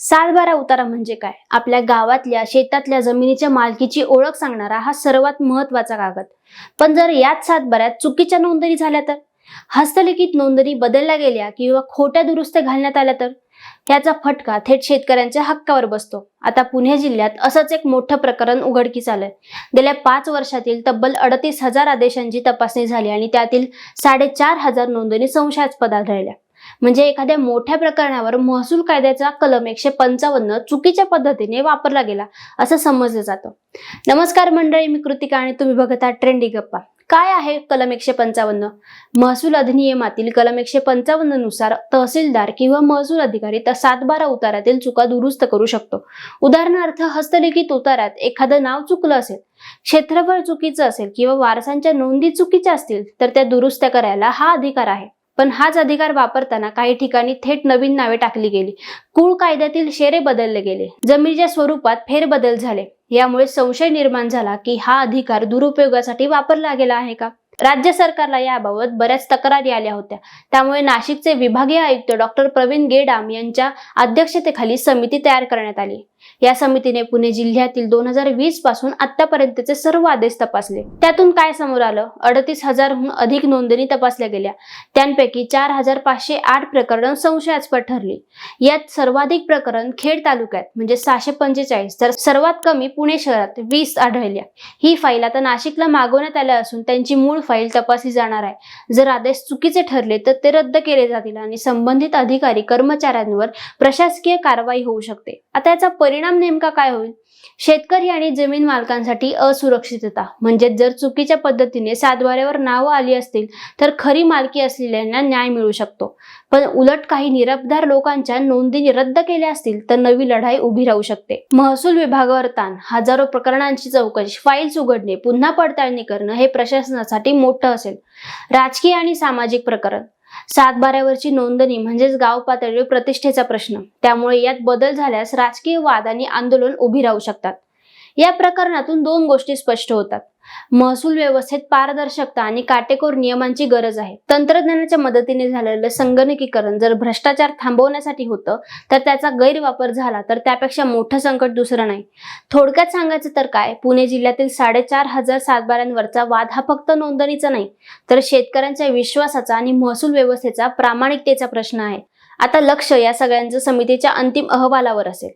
सातबारा उतारा म्हणजे काय? आपल्या गावातल्या शेतातल्या जमिनीच्या मालकीची ओळख सांगणारा हा सर्वात महत्त्वाचा कागद. पण जर याच सातबाऱ्यात चुकीच्या नोंदणी झाल्या तर? हस्तलिखित नोंदणी बदलल्या गेल्या किंवा खोट्या दुरुस्त्या घालण्यात आल्या तर? याचा फटका थेट शेतकऱ्यांच्या हक्कावर बसतो. आता पुणे जिल्ह्यात असंच एक मोठं प्रकरण उघडकीस आलंय. गेल्या पाच वर्षातील तब्बल अडतीस हजार आदेशांची तपासणी झाली आणि त्यातील साडेचार हजार नोंदणी संशयास्पद आढळल्या. म्हणजे एखाद्या मोठ्या प्रकरणावर महसूल कायद्याचा कलम एकशे पंचावन्न चुकीच्या पद्धतीने वापरला गेला असं समजलं जातं. नमस्कार मंडळी मी कृतिका आणि तुम्ही बघत आहात ट्रेंडी गप्पा. काय आहे कलम एकशे पंचावन्न? महसूल अधिनियमातील कलम एकशे पंचावन्ननुसार तहसीलदार किंवा महसूल अधिकारी तर सातबारा उतारातील चुका दुरुस्त करू शकतो. उदाहरणार्थ हस्तलिखित उतारात एखादं नाव चुकलं असेल क्षेत्रफळ चुकीचं असेल किंवा वारसांच्या नोंदी चुकीच्या असतील तर त्या दुरुस्त्या करायला हा अधिकार आहे. पण हाच अधिकार वापरताना काही ठिकाणी थेट नवीन नावे टाकली गेली. कुळ कायद्यातील शेरे बदलले गेले. जमिनीच्या स्वरूपात फेरबदल झाले. यामुळे संशय निर्माण झाला की हा अधिकार दुरुपयोगासाठी वापरला गेला आहे का? राज्य सरकारला याबाबत बऱ्याच तक्रारी आल्या होत्या. त्यामुळे नाशिकचे विभागीय आयुक्त डॉक्टर प्रवीण गेडाम यांच्या अध्यक्षतेखाली समिती तयार करण्यात आली. या समितीने पुणे जिल्ह्यातील दोन हजार वीसपासून आतापर्यंतचे सर्व आदेश तपासले. त्यातून काय समोर आलं? अडतीस हजारहून अधिक नोंदणी तपासल्या गेल्या. त्यांपैकी चार हजार पाचशे आठ प्रकरण संशयास्पद ठरली. यात सर्वाधिक प्रकरण खेड तालुक्यात म्हणजे सहाशे पंचेचाळीस तर सर्वात कमी पुणे शहरात वीस आढळल्या. ही फाईल आता नाशिकला मागवण्यात आल्या असून त्यांची मूळ फाईल तपासली जाणार आहे. जर आदेश चुकीचे ठरले तर ते रद्द केले जातील आणि संबंधित अधिकारी कर्मचाऱ्यांवर प्रशासकीय कारवाई होऊ शकते. आता याचा परिणाम नेमका काय होईल? शेतकरी आणि जमीन मालकांसाठी असुरक्षितता. म्हणजे जर चुकीच्या पद्धतीने सातबाऱ्यावर नावं आली असतील तर खरी मालकी असलेल्यांना न्याय मिळू शकतो. पण उलट काही निरपधार लोकांच्या नोंदी रद्द केल्या असतील तर नवी लढाई उभी राहू शकते. महसूल विभागावर ताण. हजारो प्रकरणांची चौकशी. फाईल्स उघडणे. पुन्हा पडताळणी करणं हे प्रशासनासाठी मोठं असेल. राजकीय आणि सामाजिक प्रकरण. सातबाऱ्यावरची नोंदणी म्हणजेच गाव पातळीवर प्रतिष्ठेचा प्रश्न. त्यामुळे यात बदल झाल्यास राजकीय वाद आणि आंदोलन उभी राहू शकतात. या प्रकरणातून दोन गोष्टी स्पष्ट होतात. महसूल व्यवस्थेत पारदर्शकता आणि काटेकोर नियमांची गरज आहे. तंत्रज्ञानाच्या मदतीने झालेलं संगणकीकरण जर भ्रष्टाचार थांबवण्यासाठी होतं तर त्याचा गैरवापर झाला तर त्यापेक्षा मोठं संकट दुसरं नाही. थोडक्यात सांगायचं तर काय? पुणे जिल्ह्यातील साडेचार हजार सातबाऱ्यांवरचा वाद हा फक्त नोंदणीचा नाही तर शेतकऱ्यांच्या विश्वासाचा आणि महसूल व्यवस्थेचा प्रामाणिकतेचा प्रश्न आहे. आता लक्ष या सगळ्यांचं समितीच्या अंतिम अहवालावर असेल.